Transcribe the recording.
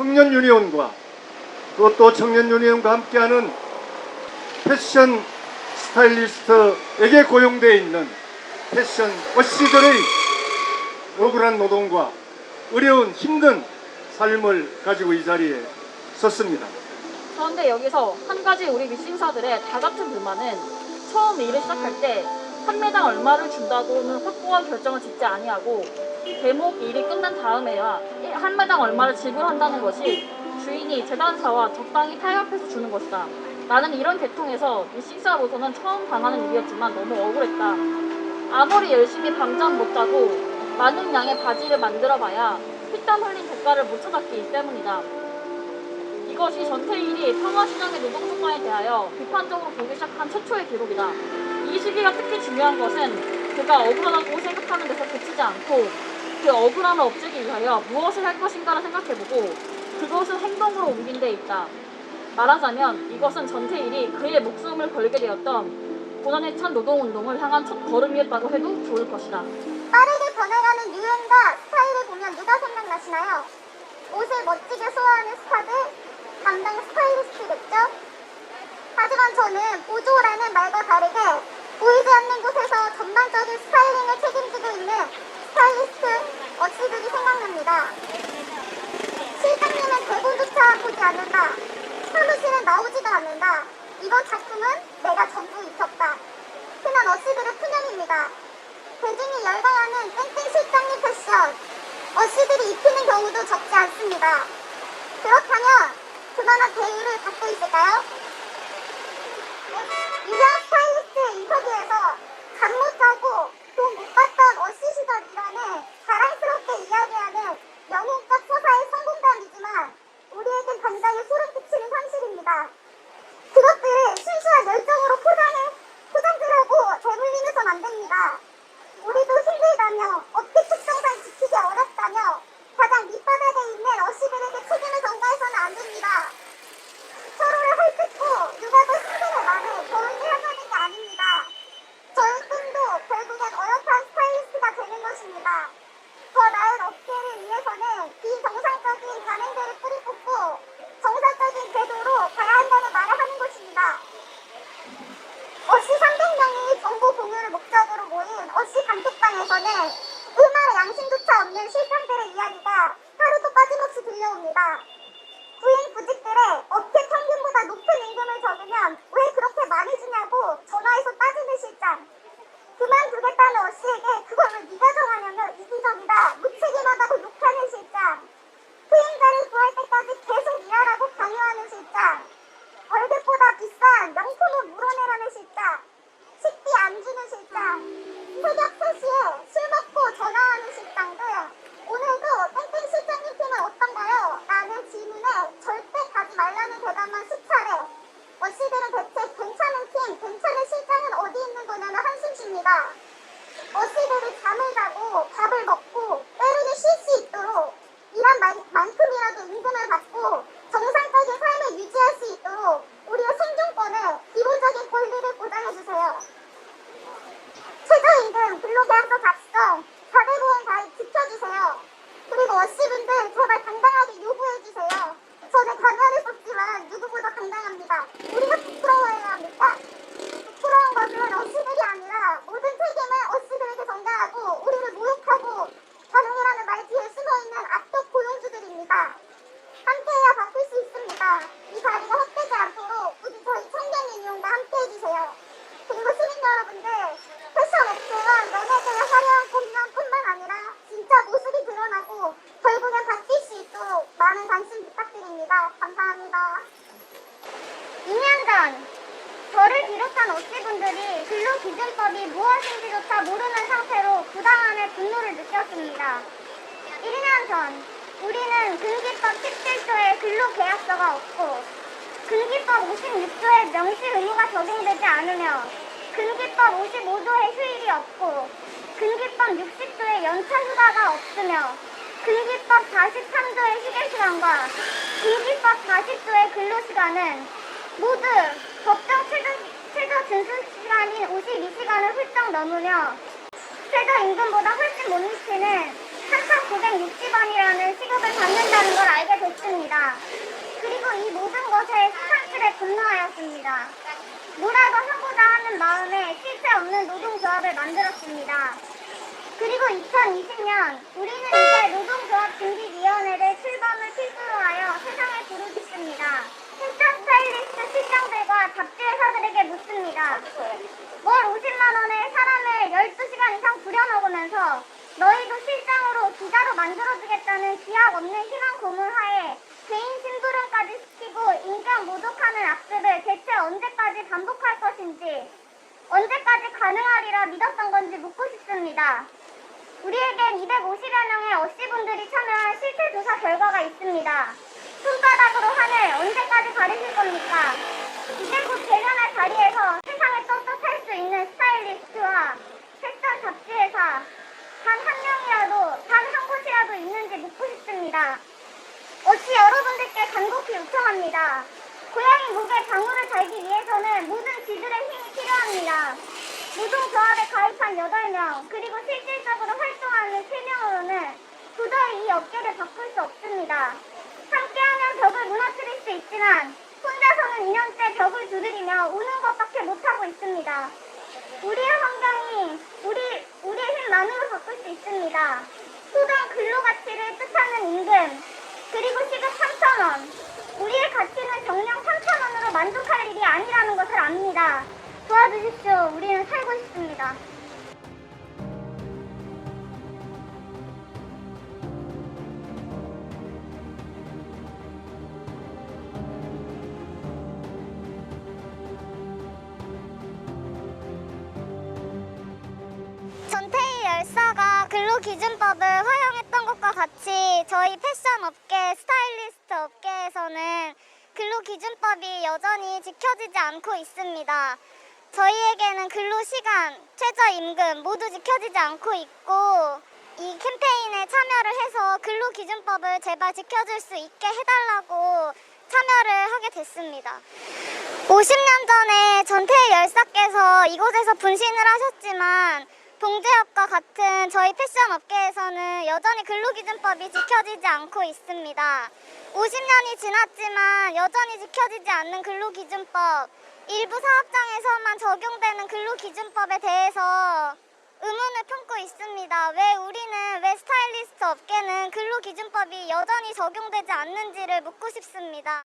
청년 유니온과 그것도 청년 유니온과 함께하는 패션 스타일리스트에게 고용되어 있는 패션 어씨들의 억울한 노동과 어려운 힘든 삶을 가지고 이 자리에 섰습니다. 그런데 여기서 한 가지 우리 미싱사들의 다 같은 불만은 처음 일을 시작할 때 판매당 얼마를 준다고는 확고한 결정을 짓지 아니하고 대목 일이 끝난 다음에야 한 매당 얼마를 지불한다는 것이 주인이 재단사와 적당히 타협해서 주는 것이다. 나는 이런 계통에서 미싱사로서는 처음 당하는 일이었지만 너무 억울했다. 아무리 열심히 밤잠 못 자고 많은 양의 바지를 만들어봐야 피땀 흘린 대가를 못 찾았기 때문이다. 이것이 전태일이 평화시장의 노동조건에 대하여 비판적으로 보기 시작한 최초의 기록이다. 이 시기가 특히 중요한 것은 그가 억울하다고 생각하는 데서 그치지 않고 그 억울함을 없애기 위하여 무엇을 할 것인가를 생각해보고 그것을 행동으로 옮긴 데 있다. 말하자면 이것은 전태일이 그의 목숨을 걸게 되었던 고난에 찬 노동운동을 향한 첫 걸음이었다고 해도 좋을 것이다. 빠르게 변해가는 유행과 스타일을 보면 누가 생각나시나요? 옷을 멋지게 소화하는 스타들, 담당 스타일리스트겠죠? 하지만 저는 보조라는 말과 다르게 보이지 않는 곳에서 전반적인 스타일링을 책임지고 있는 스타일리스트 어씨들이 생각납니다. 실장님은 대본조차 보지 않는다. 사무실에 나오지도 않는다. 이번 작품은 내가 전부 익혔다. 흔한 어씨들의 푸념입니다. 대중이 열광하는 땡땡 실장님 패션 어씨들이 입히는 경우도 적지 않습니다. 그렇다면 그만한 대우를 받고 있을까요? 유명 스타일리스트 인터뷰에서 잠 못하고 돈 못 받던 어씨 시절이라는 자랑스럽게 이야기하는 영웅급 서사의 성공담이지만 우리에겐 당장에 소름 끼치는 현실입니다. 그것들을 순수한 열정으로 포장해 포장들하고 되물리면선 안 됩니다. 우리도 힘들다며 업계 특성상 지키기 어렵다며 가장 밑바닥에 있는 어시들에게 책임을 전가해서는 안 됩니다. 서로를 헐뜯고 누가 더 힘들어 많은 결혼을 하자는 게 아닙니다. 저의 꿈도 결국엔 어엿한 스타일리스트가 되는 것입니다. 더 나은 업계를 위해서는 비정상적인 관행들을 뿌리뽑고 정상적인 궤도로 가야 한다는 말을 하는 것입니다. 어시 300명이 정보 공유를 목적으로 어시 단톡방에서는 일말의 양심조차 없는 실상들의 이야기가 하루도 빠짐없이 들려옵니다. 구인 구직들의 업계 평균보다 높은 임금을 적으면 왜 그렇게 많이 주냐고 전화해서 따지는 실장. 그만두겠다는 어씨에게 그걸 왜 네가 정하냐며 이기적이다, 무책임하다고 욕하는 실장. 후임자를 구할 때까지 계속 일하라고 강요하는 실장. 월급보다 비싼 명품을 물어내라는 실장. 식비 안 주는 실장. 새벽 3시에 술 먹고 전화하는 실장 등 오늘도 땡땡 실장님 팀은 어떤가요? 라는 질문에 절대 가지 말라는 대답만 수차례. 어씨들은 대체 괜찮은 팀, 괜찮은 실장은 어디 있는 거냐는 한숨 쉽니다. 어씨들이 잠을 자고 밥을 먹고 때로는 쉴 수 있도록 일한 만, 만큼이라도 임금을 받고 정상적인 삶을 유지할 수 있도록 우리의 생존권을 기본적인 권리를 보장해주세요. 최저임금, 근로계약서 작성, 자대보험 가입 지켜주세요. 그리고 어씨분들 제발 당당하게 요구해주세요. 저는 가면을 썼지만 누구보다 당당합니다. 우리가 부끄러워해야 합니까? 부끄러운 것은 어씨들이 아니라 모든 책임을 어씨들에게 전가하고 우리를 모욕하고 가능이라는 말 뒤에 숨어있는 악덕 고용주들입니다. 함께해야 바꿀 수 있습니다. 이 자리가 헛되지 않도록 우리 저희 청년 유니온과 함께해주세요. 그리고 시민 여러분들, 패션 업계와 연예계의 화려한 공연뿐만 아니라 진짜 모습이 드러나고 결국엔 바뀔 수 있도록 많은 관심 부탁드립니다. 감사합니다. 2년 전 저를 비롯한 어씨분들이 근로 기준법이 무엇인지조차 모르는 상태로 부당함에 분노를 느꼈습니다. 1년 전 우리는 근기법 17조에 근로계약서가 없고 근기법 56조에 명시 의무가 적용되지 않으며 근기법 55조에 휴일이 없고 근기법 60조에 연차 휴가가 없으며 근기법 43조의 휴게시간과 근기법 40조의 근로시간은 모두 법정 최저 시간인 52시간을 훌쩍 넘으며 최저 임금보다 훨씬 못 미치는 3,960원이라는 시급을 받는다는 걸 알게 됐습니다. 그리고 이 모든 것에 수상스레 분노하였습니다. 뭐라도 하고자 하는 마음에 실체 없는 노동조합을 만들었습니다. 그리고 2020년 우리는 이제 노동조합 중지위원회를 출범을 필두로 하여 세상에 부르짖습니다. 패션 스타일리스트 실장들과 잡지 회사들에게 묻습니다. 월 50만 원에 사람을 12시간 이상 부려먹으면서 너희도 실장으로 기자로 만들어주겠다는 기약 없는 희망 고문하에 개인 심부름까지 시키고 인간 모독하는 악습을 대체 언제까지 반복할 것인지 언제까지 가능하리라 믿었던 건지 묻고 싶습니다. 우리에겐 250여 명의 어씨분들이 참여한 실태 조사 결과가 있습니다. 손바닥으로 하늘 언제까지 가리실 겁니까? 이제 곧 대련할 자리에서 세상을 떳떳할 수 있는 스타일리스트와 패션 잡지회사 단한 명이라도 단 한 곳이라도 있는지 묻고 싶습니다. 어찌 여러분들께 간곡히 요청합니다. 고양이 목에 방울을 달기 위해서는 모든 지들의 힘이 필요합니다. 노동조합에 가입한 8명, 그리고 실질적으로 활동하는 3명으로는 도저히 이 업계를 바꿀 수 없습니다. 함께하면 벽을 무너뜨릴 수 있지만 혼자서는 2년째 벽을 두드리며 우는 것밖에 못하고 있습니다. 우리의 환경이 우리, 우리의 힘만으로 바꿀 수 있습니다. 소당 근로가치를 뜻하는 임금, 그리고 시급 3,000원. 우리의 가치는 정령 3,000원으로 만족할 일이 아니라는 것을 압니다. 도와주십시오. 우리는 살고 싶습니다. 근로기준법을 허용했던 것과 같이 저희 패션 업계, 스타일리스트 업계에서는 근로기준법이 여전히 지켜지지 않고 있습니다. 저희에게는 근로시간, 최저임금 모두 지켜지지 않고 있고 이 캠페인에 참여를 해서 근로기준법을 제발 지켜줄 수 있게 해달라고 참여를 하게 됐습니다. 50년 전에 전태일 열사께서 이곳에서 분신을 하셨지만 동제업과 같은 저희 패션 업계에서는 여전히 근로기준법이 지켜지지 않고 있습니다. 50년이 지났지만 여전히 지켜지지 않는 근로기준법, 일부 사업장에서만 적용되는 근로기준법에 대해서 의문을 품고 있습니다. 왜 우리는, 왜 스타일리스트 업계는 근로기준법이 여전히 적용되지 않는지를 묻고 싶습니다.